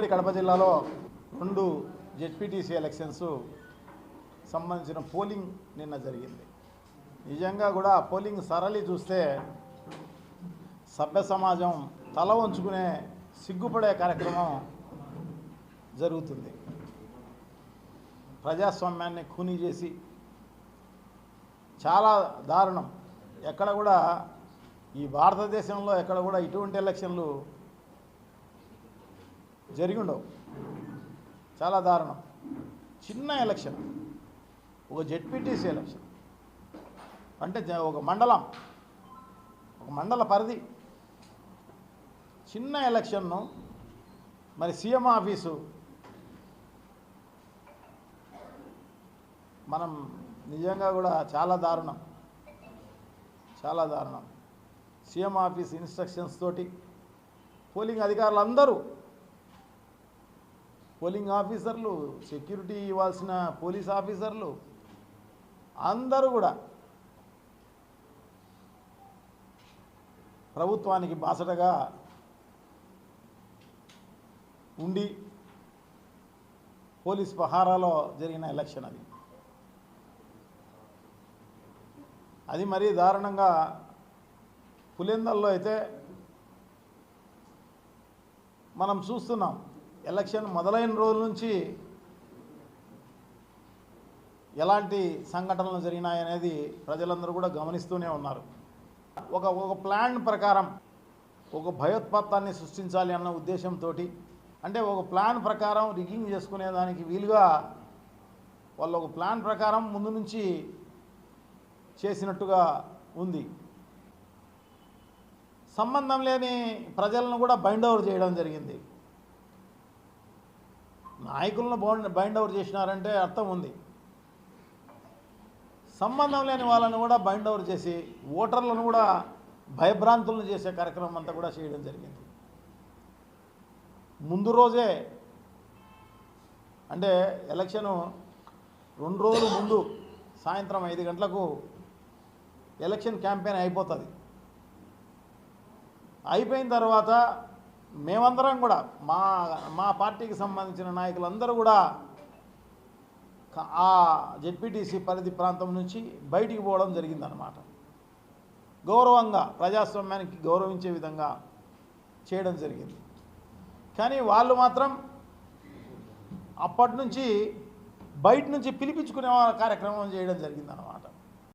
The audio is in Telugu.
ఇప్పటి కడప జిల్లాలో రెండు జెడ్పీటీసీ ఎలక్షన్స్ సంబంధించిన పోలింగ్ నిన్న జరిగింది. నిజంగా కూడా పోలింగ్ సరళి చూస్తే సభ్య సమాజం తల వంచుకునే సిగ్గుపడే కార్యక్రమం జరుగుతుంది. ప్రజాస్వామ్యాన్ని ఖూనీ చేసి చాలా దారుణం. ఎక్కడ కూడా ఈ భారతదేశంలో ఎక్కడ కూడా ఇటువంటి ఎలక్షన్లు జరిగి ఉండవు చాలా దారుణం. చిన్న ఎలక్షన్. ఒక జెడ్పీటీసీ ఎలక్షన్. అంటే ఒక మండలం. ఒక మండల పరిధి. చిన్న ఎలక్షన్ను మరి సీఎం ఆఫీసు మనం నిజంగా కూడా చాలా దారుణం. చాలా దారుణం. సీఎం ఆఫీస్ ఇన్స్ట్రక్షన్స్ తోటి పోలింగ్ అధికారులు అందరూ పోలింగ్ ఆఫీసర్లు సెక్యూరిటీ ఇవ్వాల్సిన పోలీస్ ఆఫీసర్లు అందరూ కూడా ప్రభుత్వానికి బాసటగా ఉండి పోలీస్ పహారాలో జరిగిన ఎలక్షన్ అది. అది మరీ దారుణంగా పులిందల్లో అయితే మనం చూస్తున్నాం. ఎలక్షన్ మొదలైన రోజుల నుంచి ఎలాంటి సంఘటనలు జరిగినాయనేది ప్రజలందరూ కూడా గమనిస్తూనే ఉన్నారు. ఒక ఒక ప్లాన్ ప్రకారం ఒక భయోత్పాతాన్ని సృష్టించాలి అన్న ఉద్దేశంతో అంటే ఒక ప్లాన్ ప్రకారం రిగింగ్ చేసుకునేదానికి వీలుగా వాళ్ళు ఒక ప్లాన్ ప్రకారం ముందు నుంచి చేసినట్టుగా ఉంది. సంబంధం లేని ప్రజలను కూడా బైండ్ ఓవర్ చేయడం జరిగింది. నాయకులను బౌండ్ బైండ్ ఓవర్ చేసినారంటే అర్థం ఉంది. సంబంధం లేని వాళ్ళని కూడా బైండ్ ఓవర్ చేసి ఓటర్లను కూడా భయభ్రాంతులను చేసే కార్యక్రమం అంతా కూడా చేయడం జరిగింది. ముందు రోజే అంటే ఎలక్షను రెండు రోజుల ముందు సాయంత్రం ఐదు గంటలకు ఎలక్షన్ క్యాంపెయిన్ అయిపోతుంది. అయిపోయిన తర్వాత మేమందరం కూడా మా మా పార్టీకి సంబంధించిన నాయకులందరూ కూడా ఆ జెడ్పీటీసీ పరిధి ప్రాంతం నుంచి బయటికి పోవడం జరిగిందనమాట గౌరవంగా ప్రజాస్వామ్యానికి గౌరవించే విధంగా చేయడం జరిగింది. కానీ వాళ్ళు మాత్రం అప్పటి నుంచి బయట నుంచి పిలిపించుకునే కార్యక్రమం చేయడం జరిగిందనమాట